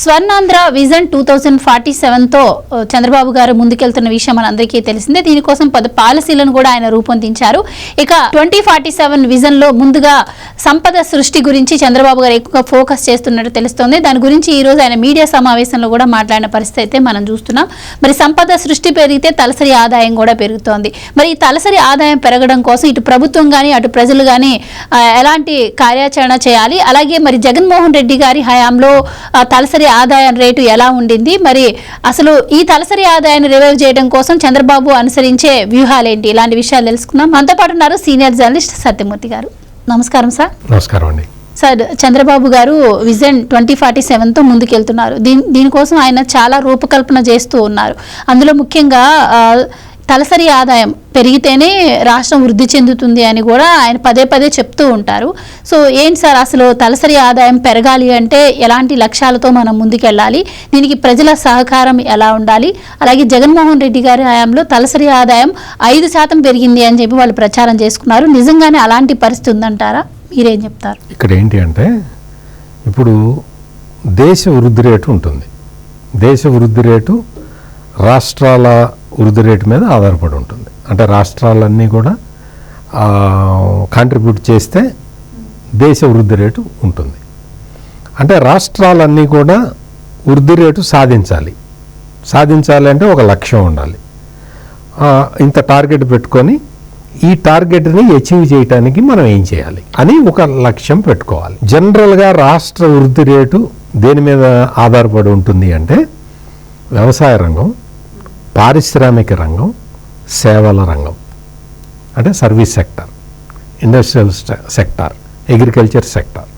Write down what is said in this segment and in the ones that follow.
Swarnandhra vision two thousand forty సెవెన్తో Chandrababu గారు ముందుకెళ్తున్న విషయం మనందరికీ తెలిసిందే. దీనికోసం పద పాలసీలను కూడా ఆయన రూపొందించారు. ఇక ట్వంటీ ఫార్టీ సెవెన్ విజన్లో ముందుగా సంపద సృష్టి గురించి చంద్రబాబు గారు ఎక్కువగా ఫోకస్ చేస్తున్నట్టు తెలుస్తోంది. దాని గురించి ఈ రోజు ఆయన మీడియా సమావేశంలో కూడా మాట్లాడిన పరిస్థితి అయితే మనం చూస్తున్నాం. మరి సంపద సృష్టి పెరిగితే తలసరి ఆదాయం కూడా పెరుగుతోంది. మరి ఈ తలసరి ఆదాయం పెరగడం కోసం ఇటు ప్రభుత్వం కానీ అటు ప్రజలు కానీ ఎలాంటి కార్యాచరణ చేయాలి? అలాగే మరి జగన్మోహన్ రెడ్డి గారి హయాంలో తలసరి తలసరి ఆదాయం రేటు ఎలా ఉండింది? మరి అసలు ఈ తలసరి ఆదాయాన్ని రివైవ్ చేయడం కోసం చంద్రబాబు అనుసరించే వ్యూహాలేంటి? ఇలాంటి విషయాలు తెలుసుకుందాం. మనతో పాటు ఉన్నారు సీనియర్ జర్నలిస్ట్ సత్యమూర్తి గారు. నమస్కారం సార్. నమస్కారం అండి. సార్ చంద్రబాబు గారు విజన్ ట్వంటీ ఫార్టీ సెవెన్తో ముందుకెళ్తున్నారు. దీని దీనికోసం ఆయన చాలా రూపకల్పన చేస్తూ ఉన్నారు. అందులో ముఖ్యంగా తలసరి ఆదాయం పెరిగితేనే రాష్ట్రం వృద్ధి చెందుతుంది అని కూడా ఆయన పదే పదే చెప్తూ ఉంటారు. సో ఏంటి సార్ అసలు తలసరి ఆదాయం పెరగాలి అంటే ఎలాంటి లక్ష్యాలతో మనం ముందుకెళ్ళాలి? దీనికి ప్రజల సహకారం ఎలా ఉండాలి? అలాగే జగన్మోహన్ రెడ్డి గారి హయాంలో తలసరి ఆదాయం ఐదు శాతం పెరిగింది అని చెప్పి వాళ్ళు ప్రచారం చేసుకున్నారు. నిజంగానే అలాంటి పరిస్థితి ఉందంటారా? మీరేం చెప్తారు? ఇక్కడ ఏంటి అంటే ఇప్పుడు దేశ వృద్ధి రేటు ఉంటుంది. దేశ వృద్ధి రేటు రాష్ట్రాల వృద్ధి రేటు మీద ఆధారపడి ఉంటుంది. అంటే రాష్ట్రాలన్నీ కూడా కాంట్రిబ్యూట్ చేస్తే దేశ వృద్ధి రేటు ఉంటుంది. అంటే రాష్ట్రాలన్నీ కూడా వృద్ధి రేటు సాధించాలి. సాధించాలి అంటే ఒక లక్ష్యం ఉండాలి. ఇంత టార్గెట్ పెట్టుకొని ఈ టార్గెట్ని అచీవ్ చేయడానికి మనం ఏం చేయాలి అని ఒక లక్ష్యం పెట్టుకోవాలి. జనరల్గా రాష్ట్ర వృద్ధి రేటు దేని మీద ఆధారపడి ఉంటుంది అంటే వ్యవసాయ రంగం పారిశ్రామిక రంగం సేవల రంగం అంటే service sector industrial sector agriculture sector.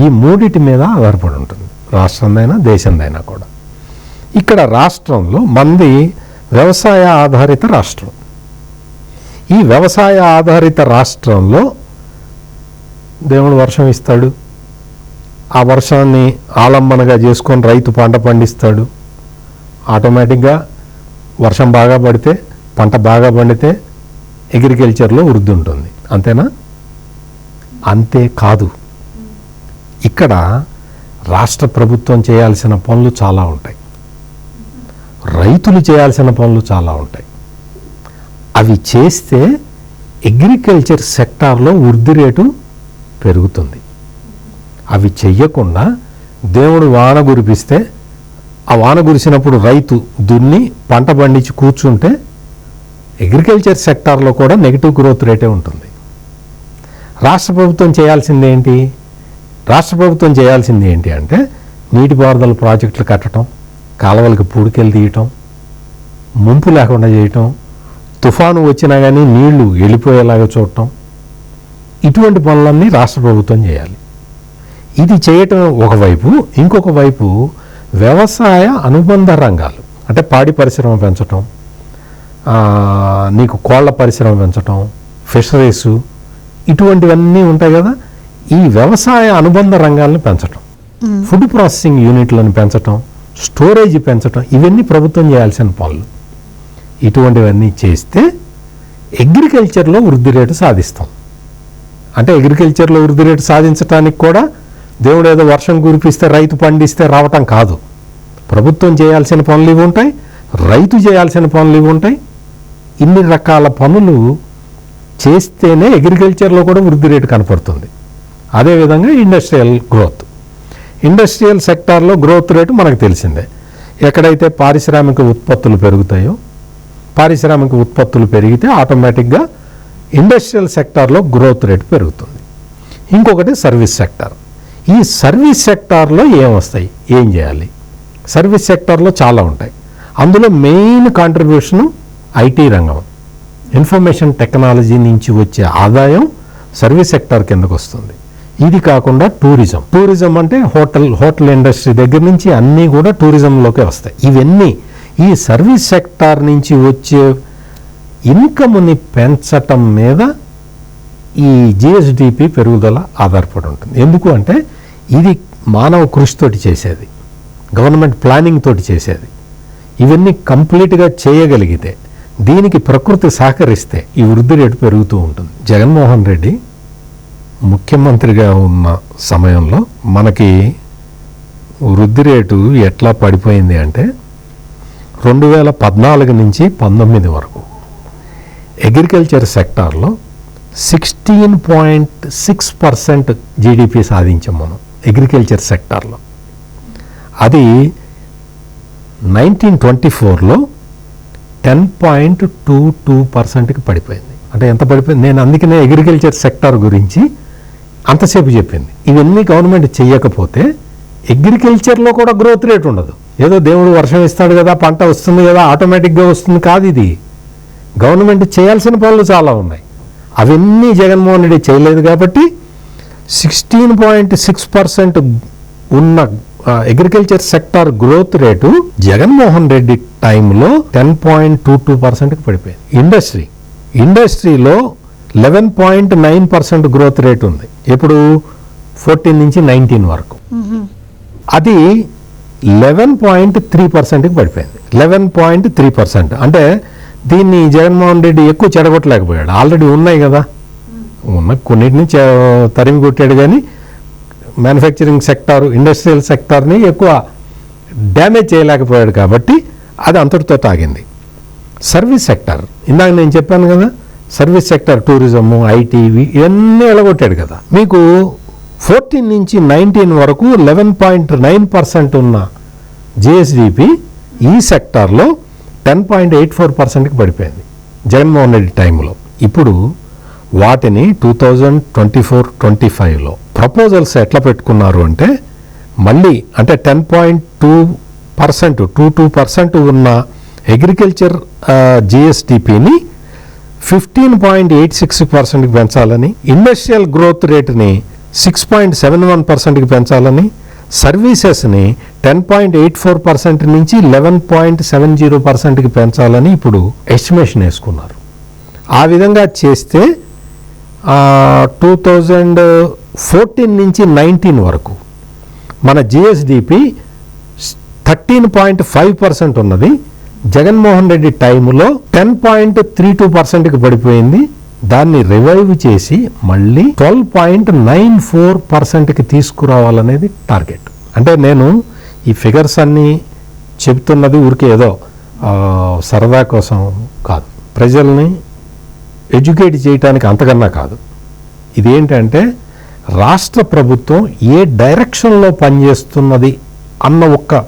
ఈ మూడిటి మీద ఆధారపడి ఉంటుంది. రాష్ట్రందైనా దేశందైనా కూడా. ఇక్కడ రాష్ట్రంలో మంది వ్యవసాయ ఆధారిత రాష్ట్రం. ఈ వ్యవసాయ ఆధారిత రాష్ట్రంలో దేవుడు వర్షం ఇస్తాడు. ఆ వర్షాన్ని ఆలంబనగా చేసుకొని రైతు పంట పండిస్తాడు. ఆటోమేటిక్గా వర్షం బాగా పడితే పంట బాగా పండితే అగ్రికల్చర్లో వృద్ధి ఉంటుంది. అంతేనా? అంతే కాదు. ఇక్కడ రాష్ట్ర ప్రభుత్వం చేయాల్సిన పనులు చాలా ఉంటాయి. రైతులు చేయాల్సిన పనులు చాలా ఉంటాయి. అవి చేస్తే అగ్రికల్చర్ సెక్టార్లో వృద్ధి రేటు పెరుగుతుంది. అవి చెయ్యకుండా దేవుడు వాన కురిపిస్తే ఆ వాన కురిసినప్పుడు రైతు దున్ని పంట పండించి కూర్చుంటే అగ్రికల్చర్ సెక్టార్లో కూడా నెగిటివ్ గ్రోత్ రేటే ఉంటుంది. రాష్ట్ర ప్రభుత్వం చేయాల్సింది ఏంటి? రాష్ట్ర ప్రభుత్వం చేయాల్సింది ఏంటి అంటే నీటిపారుదల ప్రాజెక్టులు కట్టడం కాలువలకు పూడికెళ్ళి తీయటం ముంపు లేకుండా చేయటం తుఫాను వచ్చినా కానీ నీళ్ళు వెళ్ళిపోయేలాగా చూడటం. ఇటువంటి పనులన్నీ రాష్ట్ర ప్రభుత్వం చేయాలి. ఇది చేయటం ఒకవైపు ఇంకొక వైపు వ్యవసాయ అనుబంధ రంగాలు అంటే పాడి పరిశ్రమ పెంచటం నీకు కోళ్ళ పరిశ్రమ పెంచటం ఫిషరీస్ ఇటువంటివన్నీ ఉంటాయి కదా ఈ వ్యవసాయ అనుబంధ రంగాలను పెంచటం. ఫుడ్ ప్రాసెసింగ్ యూనిట్లను పెంచటం స్టోరేజ్ పెంచటం ఇవన్నీ ప్రభుత్వం చేయాల్సిన పనులు. ఇటువంటివన్నీ చేస్తే అగ్రికల్చర్లో వృద్ధి రేటు సాధిస్తాం. అంటే అగ్రికల్చర్లో వృద్ధి రేటు సాధించడానికి కూడా దేవుడు ఏదో వర్షం కురిపిస్తే రైతు పండిస్తే రావటం కాదు. ప్రభుత్వం చేయాల్సిన పనులు ఇవి ఉంటాయి రైతు చేయాల్సిన పనులు ఇవి ఉంటాయి. ఇన్ని రకాల పనులు చేస్తేనే అగ్రికల్చర్లో కూడా వృద్ధి రేటు కనపడుతుంది. అదేవిధంగా ఇండస్ట్రియల్ గ్రోత్ ఇండస్ట్రియల్ సెక్టార్లో గ్రోత్ రేటు మనకు తెలిసిందే. ఎక్కడైతే పారిశ్రామిక ఉత్పత్తులు పెరుగుతాయో పారిశ్రామిక ఉత్పత్తులు పెరిగితే ఆటోమేటిక్గా ఇండస్ట్రియల్ సెక్టార్లో గ్రోత్ రేటు పెరుగుతుంది. ఇంకొకటి సర్వీస్ సెక్టార్ ఈ సర్వీస్ సెక్టార్లో ఏం వస్తాయి ఏం చేయాలి? సర్వీస్ సెక్టార్లో చాలా ఉంటాయి. అందులో మెయిన్ కాంట్రిబ్యూషను ఐటీ రంగం. ఇన్ఫర్మేషన్ టెక్నాలజీ నుంచి వచ్చే ఆదాయం సర్వీస్ సెక్టార్ కిందకు వస్తుంది ఇది కాకుండా టూరిజం. టూరిజం అంటే హోటల్ హోటల్ ఇండస్ట్రీ దగ్గర నుంచి అన్నీ కూడా టూరిజంలోకే వస్తాయి. ఇవన్నీ ఈ సర్వీస్ సెక్టార్ నుంచి వచ్చే ఇన్కమ్ని పెంచటం మీద ఈ జిఎస్డిపి పెరుగుదల ఆధారపడి ఉంటుంది. ఎందుకు అంటే ఇది మానవ కృషితోటి చేసేది. గవర్నమెంట్ ప్లానింగ్ తోటి చేసేది. ఇవన్నీ కంప్లీట్గా చేయగలిగితే దీనికి ప్రకృతి సహకరిస్తే ఈ వృద్ధి రేటు పెరుగుతూ ఉంటుంది. జగన్మోహన్ రెడ్డి ముఖ్యమంత్రిగా ఉన్న సమయంలో మనకి వృద్ధి రేటు ఎట్లా పడిపోయింది అంటే రెండు వేల పద్నాలుగు నుంచి పంతొమ్మిది వరకు అగ్రికల్చర్ సెక్టార్లో sixteen point six percent GDP సాధించాం మనం అగ్రికల్చర్ సెక్టార్లో అది నైన్టీన్ ట్వంటీ ఫోర్లో టెన్ పాయింట్ టూ టూ పర్సెంట్కి పడిపోయింది. అంటే ఎంత పడిపోయింది? నేను అందుకనే అగ్రికల్చర్ సెక్టార్ గురించి అంతసేపు చెప్పింది. ఇవన్నీ గవర్నమెంట్ చేయకపోతే అగ్రికల్చర్లో కూడా గ్రోత్ రేట్ ఉండదు. ఏదో దేవుడు వర్షం ఇస్తాడు కదా పంట వస్తుంది కదా ఆటోమేటిక్గా వస్తుంది కాదు ఇది. గవర్నమెంట్ చేయాల్సిన పనులు చాలా ఉన్నాయి. అవన్నీ జగన్మోహన్ రెడ్డి చేయలేదు కాబట్టి సిక్స్టీన్ పాయింట్ సిక్స్ పర్సెంట్ ఉన్న agriculture sector growth rate Jaganmohan Reddy టైంలో టెన్ పాయింట్ టూ టూ పర్సెంట్కి పడిపోయింది. ఇండస్ట్రీ ఇండస్ట్రీలో eleven point nine percent growth rate ఉంది. ఇప్పుడు ఫోర్టీన్ నుంచి నైన్టీన్ వరకు. అది లెవెన్ పాయింట్ త్రీ పర్సెంట్కి పడిపోయింది. లెవెన్ పాయింట్ త్రీ పర్సెంట్ అంటే దీన్ని జగన్మోహన్ రెడ్డి ఎక్కువ చెడగొట్టలేకపోయాడు. ఆల్రెడీ ఉన్నాయి కదా. ఉన్న కొన్నిటిని తరిమి కొట్టాడు కానీ మ్యానుఫ్యాక్చరింగ్ సెక్టార్ ఇండస్ట్రియల్ సెక్టార్ని ఎక్కువ డ్యామేజ్ చేయలేకపోయాడు కాబట్టి అది అంతటితో తాగింది. సర్వీస్ సెక్టార్ ఇందాక నేను చెప్పాను కదా సర్వీస్ సెక్టార్ టూరిజం ఐటీవీ ఇవన్నీ ఎలగొట్టాడు కదా. మీకు ఫోర్టీన్ నుంచి నైన్టీన్ వరకు లెవెన్ పాయింట్ నైన్ పర్సెంట్ ఉన్న జిఎస్డిపి ఈ సెక్టార్లో టెన్ పాయింట్ ఎయిట్ ఫోర్ పర్సెంట్కి పడిపోయింది జగన్మోహన్ రెడ్డి టైంలో. ఇప్పుడు వాటిని two thousand twenty four twenty ఫైవ్లో ప్రపోజల్స్ ఎట్లా పెట్టుకున్నారు అంటే మళ్ళీ అంటే ten point two percent two two percent ఉన్న అగ్రికల్చర్ జిఎస్టిపిని ఫిఫ్టీన్ పాయింట్ ఎయిట్ సిక్స్ పర్సెంట్కి పెంచాలని ఇండస్ట్రియల్ గ్రోత్ రేట్ని సిక్స్ పాయింట్ సెవెన్ వన్ పర్సెంట్కి పెంచాలని సర్వీసెస్ని ten point eight four percent నుంచి లెవెన్ పాయింట్ సెవెన్ జీరో పర్సెంట్కి పెంచాలని ఇప్పుడు ఎస్టిమేషన్ వేసుకున్నారు. ఆ విధంగా చేస్తే టూ థౌజండ్ ఫోర్టీన్ నుంచి నైన్టీన్ వరకు మన GSDP thirteen point five percent ఉన్నది. జగన్మోహన్ రెడ్డి టైంలో టెన్ పాయింట్ త్రీ టూ పర్సెంట్కి పడిపోయింది. దాన్ని రివైవ్ చేసి మళ్ళీ ట్వెల్వ్ పాయింట్ నైన్ ఫోర్ పర్సెంట్కి తీసుకురావాలనేది టార్గెట్ అంటే నేను ఈ ఫిగర్స్ అన్నీ చెప్తున్నది ఊరికే ఏదో సరదా కోసం కాదు. ప్రజల్ని ఎడ్యుకేట్ చేయడానికి అంతకన్నా కాదు. ఇదేంటంటే రాష్ట్ర ప్రభుత్వం ఏ డైరెక్షన్లో పనిచేస్తున్నది అన్న ఒక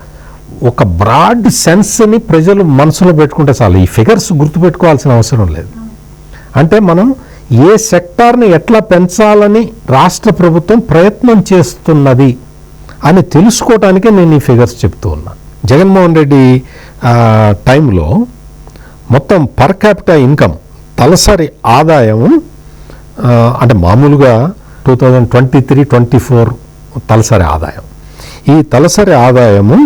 ఒక బ్రాడ్ సెన్స్ని ప్రజలు మనసులో పెట్టుకుంటే చాలు. ఈ ఫిగర్స్ గుర్తుపెట్టుకోవాల్సిన అవసరం లేదు. అంటే మనం ఏ సెక్టార్ని ఎట్లా పెంచాలని రాష్ట్ర ప్రభుత్వం ప్రయత్నం చేస్తున్నది అని తెలుసుకోవటానికే నేను ఈ ఫిగర్స్ చెప్తూ ఉన్నా. జగన్మోహన్ రెడ్డి టైంలో మొత్తం పర్ క్యాపిటల్ ఇన్కమ్ తలసరి ఆదాయము అంటే మామూలుగా two thousand twenty three twenty four తలసరి ఆదాయం. ఈ తలసరి ఆదాయము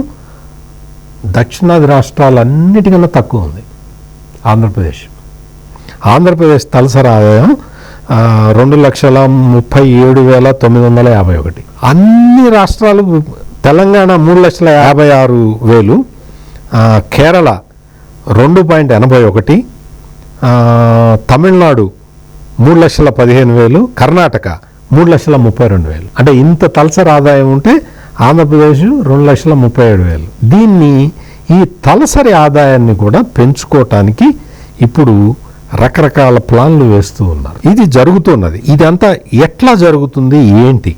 దక్షిణాది రాష్ట్రాలన్నిటికన్నా తక్కువ ఉంది. ఆంధ్రప్రదేశ్. ఆంధ్రప్రదేశ్ తలసరి ఆదాయం రెండు లక్షల ముప్పై ఏడు వేల తొమ్మిది వందల యాభై ఒకటి. అన్ని రాష్ట్రాలు తెలంగాణ మూడు లక్షల యాభై ఆరు వేలు కేరళ రెండు పాయింట్ ఎనభై ఒకటి తమిళనాడు మూడు లక్షల పదిహేను వేలు కర్ణాటక మూడు లక్షల ముప్పై రెండు వేలు. అంటే ఇంత తలసరి ఆదాయం ఉంటే ఆంధ్రప్రదేశ్ రెండు లక్షల ముప్పై ఏడు వేలు. దీన్ని ఈ తలసరి ఆదాయాన్ని కూడా పెంచుకోవటానికి ఇప్పుడు రకరకాల ప్లాన్లు వేస్తూ ఉన్నారు. ఇది జరుగుతున్నది. ఇదంతా ఎట్లా జరుగుతుంది? ఏంటి?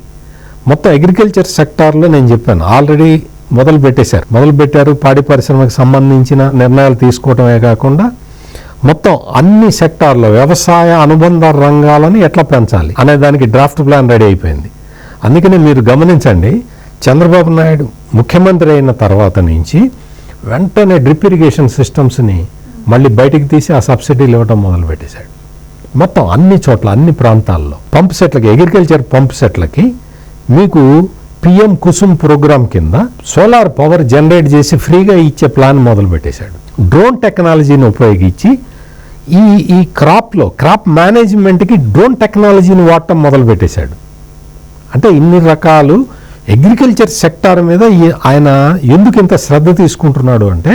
మొత్తం అగ్రికల్చర్ సెక్టార్లో నేను చెప్పాను. ఆల్రెడీ మొదలు పెట్టేశారు మొదలు పెట్టారు పాడి పరిశ్రమకు సంబంధించిన నిర్ణయాలు తీసుకోవటమే కాకుండా మొత్తం అన్ని సెక్టార్లో వ్యవసాయ అనుబంధ రంగాలను ఎట్లా పెంచాలి అనే దానికి డ్రాఫ్ట్ ప్లాన్ రెడీ అయిపోయింది. అందుకని మీరు గమనించండి చంద్రబాబు నాయుడు ముఖ్యమంత్రి అయిన తర్వాత నుంచి వెంటనే డ్రిప్ ఇరిగేషన్ సిస్టమ్స్ని మళ్ళీ బయటికి తీసి ఆ సబ్సిడీలు ఇవ్వడం మొదలు పెట్టేశాడు మొత్తం అన్ని చోట్ల అన్ని ప్రాంతాల్లో పంప్ సెట్లకి అగ్రికల్చర్ పంప్ సెట్లకి మీకు పిఎం కుసుమ్ ప్రోగ్రామ్ కింద సోలార్ పవర్ జనరేట్ చేసి ఫ్రీగా ఇచ్చే ప్లాన్ మొదలు పెట్టేశాడు డ్రోన్ టెక్నాలజీని ఉపయోగించి ఈ ఈ క్రాప్లో క్రాప్ మేనేజ్మెంట్కి డ్రోన్ టెక్నాలజీని వాడటం మొదలు పెట్టేశాడు అంటే ఇన్ని రకాలు అగ్రికల్చర్ సెక్టార్ మీద ఆయన ఎందుకు ఇంత శ్రద్ధ తీసుకుంటున్నాడు అంటే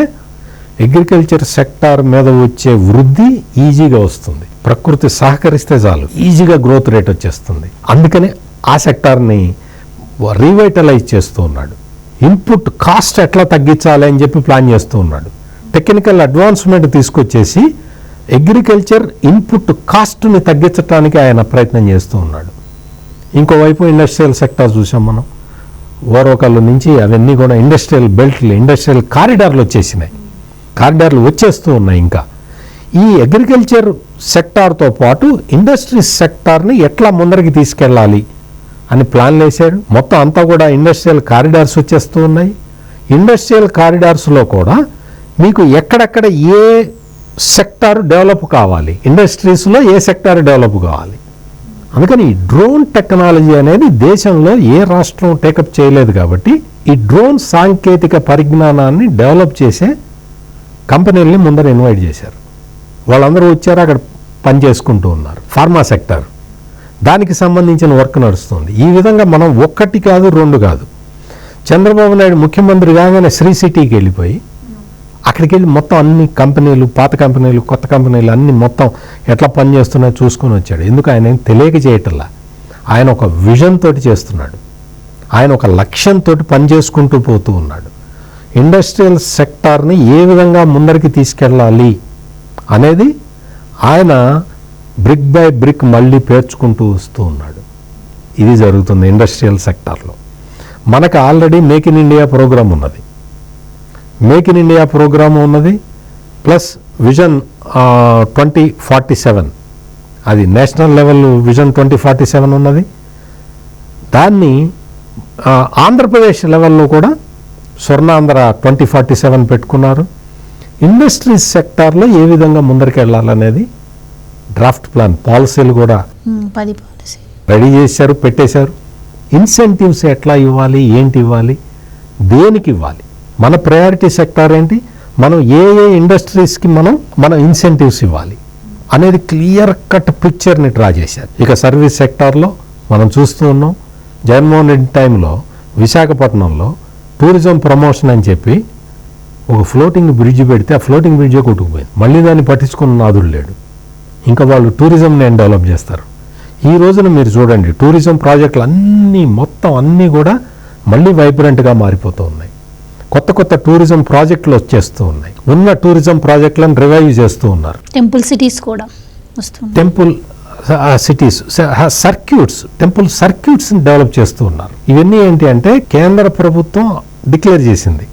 అగ్రికల్చర్ సెక్టార్ మీద వచ్చే వృద్ధి ఈజీగా వస్తుంది. ప్రకృతి సహకరిస్తే చాలు ఈజీగా గ్రోత్ రేట్ వచ్చేస్తుంది. అందుకని ఆ సెక్టార్ని రీవైటలైజ్ చేస్తూ ఉన్నాడు. ఇన్పుట్ కాస్ట్ ఎట్లా తగ్గించాలి అని చెప్పి ప్లాన్ చేస్తూ ఉన్నాడు. టెక్నికల్ అడ్వాన్స్మెంట్ తీసుకొచ్చేసి అగ్రికల్చర్ ఇన్పుట్ కాస్ట్ని తగ్గించడానికి ఆయన ప్రయత్నం చేస్తూ ఉన్నాడు. ఇంకోవైపు ఇండస్ట్రియల్ సెక్టార్ చూసాం మనం. ఓరవకల్లు నుంచి అవన్నీ కూడా ఇండస్ట్రియల్ బెల్ట్లు ఇండస్ట్రియల్ కారిడార్లు వచ్చేసినాయి. కారిడార్లు వచ్చేస్తూ ఉన్నాయి ఇంకా. ఈ అగ్రికల్చర్ సెక్టార్తో పాటు ఇండస్ట్రీస్ సెక్టార్ని ఎట్లా ముందరికి తీసుకెళ్ళాలి అని ప్లాన్లు వేశాడు మొత్తం అంతా కూడా ఇండస్ట్రియల్ కారిడార్స్ వచ్చేస్తూ ఉన్నాయి. ఇండస్ట్రియల్ కారిడార్స్లో కూడా మీకు ఎక్కడెక్కడ ఏ సెక్టార్ డెవలప్ కావాలి ఇండస్ట్రీస్లో ఏ సెక్టార్ డెవలప్ కావాలి. అందుకని ఈ డ్రోన్ టెక్నాలజీ అనేది దేశంలో ఏ రాష్ట్రం టేకప్ చేయలేదు కాబట్టి ఈ డ్రోన్ సాంకేతిక పరిజ్ఞానాన్ని డెవలప్ చేసే కంపెనీలని ముందర ఇన్వైట్ చేశారు. వాళ్ళందరూ వచ్చారు అక్కడ పని చేసుకుంటూ ఉన్నారు. Pharma sector. దానికి సంబంధించిన వర్క్ నడుస్తుంది. ఈ విధంగా మనం ఒక్కటి కాదు రెండు కాదు. చంద్రబాబు నాయుడు ముఖ్యమంత్రి కాగానే శ్రీ సిటీకి వెళ్ళిపోయి అక్కడికి వెళ్ళి మొత్తం అన్ని కంపెనీలు పాత కంపెనీలు కొత్త కంపెనీలు అన్ని మొత్తం ఎట్లా పనిచేస్తున్నాయో చూసుకొని వచ్చాడు. ఎందుకు ఆయన ఏం తెలియక చేయటంలా? ఆయన ఒక విజన్ తోటి చేస్తున్నాడు. ఆయన ఒక లక్ష్యంతో పని చేసుకుంటూ పోతూ ఉన్నాడు. ఇండస్ట్రియల్ సెక్టార్ని ఏ విధంగా ముందరికి తీసుకెళ్ళాలి అనేది ఆయన బ్రిక్ బై బ్రిక్ మళ్ళీ పేర్చుకుంటూ వస్తూ ఉన్నాడు. ఇది జరుగుతుంది ఇండస్ట్రియల్ సెక్టార్లో. మనకు already make in India program ఉన్నది. మేక్ ఇన్ ఇండియా ప్రోగ్రాం ఉన్నది plus vision twenty forty seven. అది national level vision twenty forty seven ఉన్నది. దాన్ని ఆంధ్రప్రదేశ్ లెవెల్లో కూడా స్వర్ణాంధ్ర ట్వంటీ ఫార్టీ సెవెన్ పెట్టుకున్నారు. ఇండస్ట్రీస్ సెక్టార్లో ఏ విధంగా ముందరికి వెళ్ళాలనేది డ్రాఫ్ట్ ప్లాన్ పాలసీలు కూడా రెడీ చేశారు పెట్టేశారు. ఇన్సెంటివ్స్ ఎట్లా ఇవ్వాలి ఏంటి ఇవ్వాలి దేనికి ఇవ్వాలి మన ప్రయారిటీ సెక్టార్ ఏంటి మనం ఏ ఏ ఇండస్ట్రీస్కి మనం మనం ఇన్సెంటివ్స్ ఇవ్వాలి అనేది క్లియర్ కట్ పిక్చర్ని డ్రా చేశారు. ఇక సర్వీస్ సెక్టార్లో మనం చూస్తూ ఉన్నాం జగన్మోహన్ రెడ్డి టైంలో విశాఖపట్నంలో టూరిజం ప్రమోషన్ అని చెప్పి ఒక ఫ్లోటింగ్ బ్రిడ్జ్ పెడితే ఆ ఫ్లోటింగ్ బ్రిడ్జే కొట్టుకుపోయింది. మళ్ళీ దాన్ని పట్టించుకున్న నాదుడు లేడు. ఇంకా వాళ్ళు టూరిజం నేను డెవలప్ చేస్తారు? ఈ రోజున మీరు చూడండి టూరిజం ప్రాజెక్టులు అన్నీ మొత్తం అన్నీ కూడా మళ్ళీ వైబ్రెంట్గా మారిపోతూ ఉన్నాయి కొత్త కొత్త టూరిజం ప్రాజెక్టులు వచ్చేస్తూ ఉన్నాయి ఉన్న టూరిజం ప్రాజెక్టులను రివైవ్ చేస్తూ ఉన్నారు. టెంపుల్ సిటీస్ కూడా టెంపుల్ సిటీస్ సర్క్యూట్స్ టెంపుల్ సర్క్యూట్స్ని డెవలప్ చేస్తూ ఉన్నారు. ఇవన్నీ ఏంటి అంటే కేంద్ర ప్రభుత్వం డిక్లేర్ చేసింది.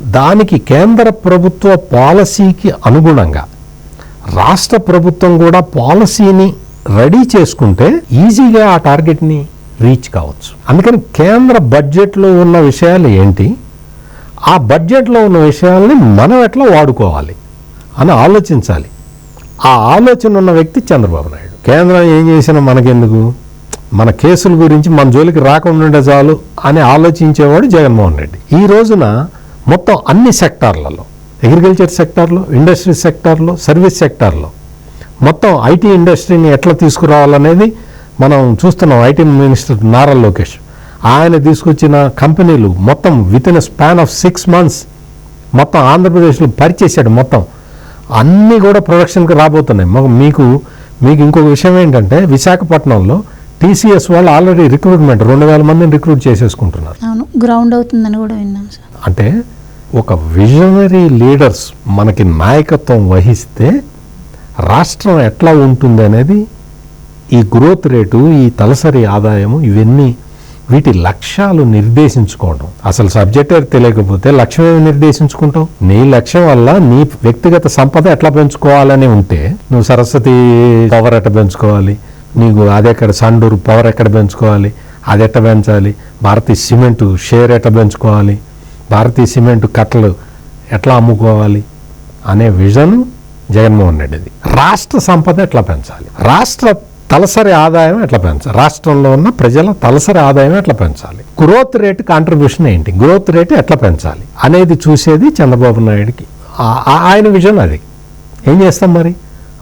దానికి కేంద్ర ప్రభుత్వ పాలసీకి అనుగుణంగా రాష్ట్ర ప్రభుత్వం కూడా పాలసీని రెడీ చేసుకుంటే ఈజీగా ఆ టార్గెట్ని రీచ్ కావచ్చు. అందుకని కేంద్ర బడ్జెట్లో ఉన్న విషయాలు ఏంటి? ఆ బడ్జెట్లో ఉన్న విషయాల్ని మనం ఎట్లా వాడుకోవాలి అని ఆలోచించాలి. ఆ ఆలోచన ఉన్న వ్యక్తి చంద్రబాబు నాయుడు. కేంద్రం ఏం చేసినా మనకెందుకు? మన కేసుల గురించి మన జోలికి రాకుండా ఉండే చాలు అని ఆలోచించేవాడు జగన్మోహన్ రెడ్డి. ఈ రోజున మొత్తం అన్ని సెక్టార్లలో అగ్రికల్చర్ సెక్టార్లో ఇండస్ట్రీ సెక్టార్లో సర్వీస్ సెక్టార్లో మొత్తం ఐటీ ఇండస్ట్రీని ఎట్లా తీసుకురావాలనేది మనం చూస్తున్నాం ఐటీ మినిస్టర్ నారా లోకేష్. ఆయన తీసుకొచ్చిన కంపెనీలు మొత్తం within span of six months మొత్తం ఆంధ్రప్రదేశ్లో పరిచేశాడు మొత్తం. అన్నీ కూడా ప్రొడక్షన్కి రాబోతున్నాయి. మీకు మీకు ఇంకొక విషయం ఏంటంటే విశాఖపట్నంలో టీసీఎస్ వాళ్ళు ఆల్రెడీ రిక్రూట్మెంట్ రెండు వేల మందిని రిక్రూట్ చేసేసుకుంటున్నారు. అవును గ్రౌండ్ అవుతుందని కూడా విన్నాం సార్. అంటే ఒక విజనరీ లీడర్స్ మనకి నాయకత్వం వహిస్తే రాష్ట్రం ఎట్లా ఉంటుంది అనేది ఈ గ్రోత్ రేటు ఈ తలసరి ఆదాయము ఇవన్నీ వీటి లక్ష్యాలు నిర్దేశించుకోవడం. అసలు సబ్జెక్ట్ తెలియకపోతే లక్ష్యం ఏమి నిర్దేశించుకుంటావు? నీ లక్ష్యం వల్ల నీ వ్యక్తిగత సంపద ఎట్లా పెంచుకోవాలని ఉంటే నువ్వు సరస్వతి పవర్ ఎట్లా పెంచుకోవాలి? నీకు అది ఎక్కడ సండూరు పవర్ ఎక్కడ పెంచుకోవాలి? అది ఎట్లా పెంచాలి? భారతీయ సిమెంట్ షేర్ ఎట్లా పెంచుకోవాలి? భారతీయ సిమెంట్ కట్టలు ఎట్లా అమ్ముకోవాలి? అనే విజన్ జగన్మోహన్ రెడ్డిది. రాష్ట్ర సంపద ఎట్లా పెంచాలి? రాష్ట్ర తలసరి ఆదాయం ఎట్లా పెంచాలి. రాష్ట్రంలో ఉన్న ప్రజల తలసరి ఆదాయం ఎట్లా పెంచాలి. గ్రోత్ రేట్ కాంట్రిబ్యూషన్ ఏంటి? గ్రోత్ రేట్ ఎట్లా పెంచాలి? అనేది చూసేది చంద్రబాబు నాయుడికి. ఆయన విజన్ అది. ఏం చేస్తాం మరి?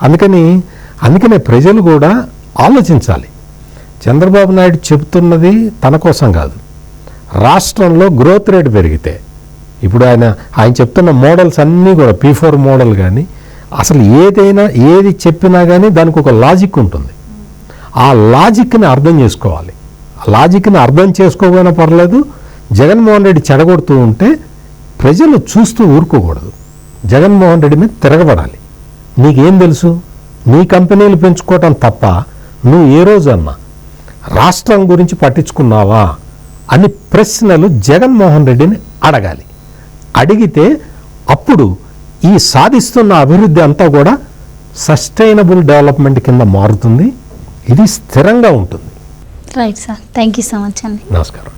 అందుకని అందుకనే ప్రజలు కూడా ఆలోచించాలి. చంద్రబాబు నాయుడు చెబుతున్నది తన కోసం కాదు. రాష్ట్రంలో గ్రోత్ రేట్ పెరిగితే ఇప్పుడు ఆయన ఆయన చెప్తున్న మోడల్స్ అన్నీ కూడా పీ ఫోర్ మోడల్ కానీ అసలు ఏదైనా ఏది చెప్పినా కానీ దానికి ఒక లాజిక్ ఉంటుంది. ఆ లాజిక్ని అర్థం చేసుకోవాలి. ఆ లాజిక్ని అర్థం చేసుకోకపోయినా పర్లేదు జగన్మోహన్ రెడ్డి చెడగొడుతూ ఉంటే ప్రజలు చూస్తూ ఊరుకోకూడదు. జగన్మోహన్ రెడ్డి మీద తిరగబడాలి. నీకేం తెలుసు? నీ కంపెనీలు పెంచుకోవటం తప్ప నువ్వు ఏ రోజన్నా రాష్ట్రం గురించి పట్టించుకున్నావా అని ప్రశ్నలు జగన్మోహన్ రెడ్డిని అడగాలి. అడిగితే అప్పుడు ఈ సాధిస్తున్న అభివృద్ధి అంతా కూడా సస్టైనబుల్ డెవలప్మెంట్ కింద మారుతుంది. ఇది స్థిరంగా ఉంటుంది. Right sir thank you so much అండి నమస్కారం.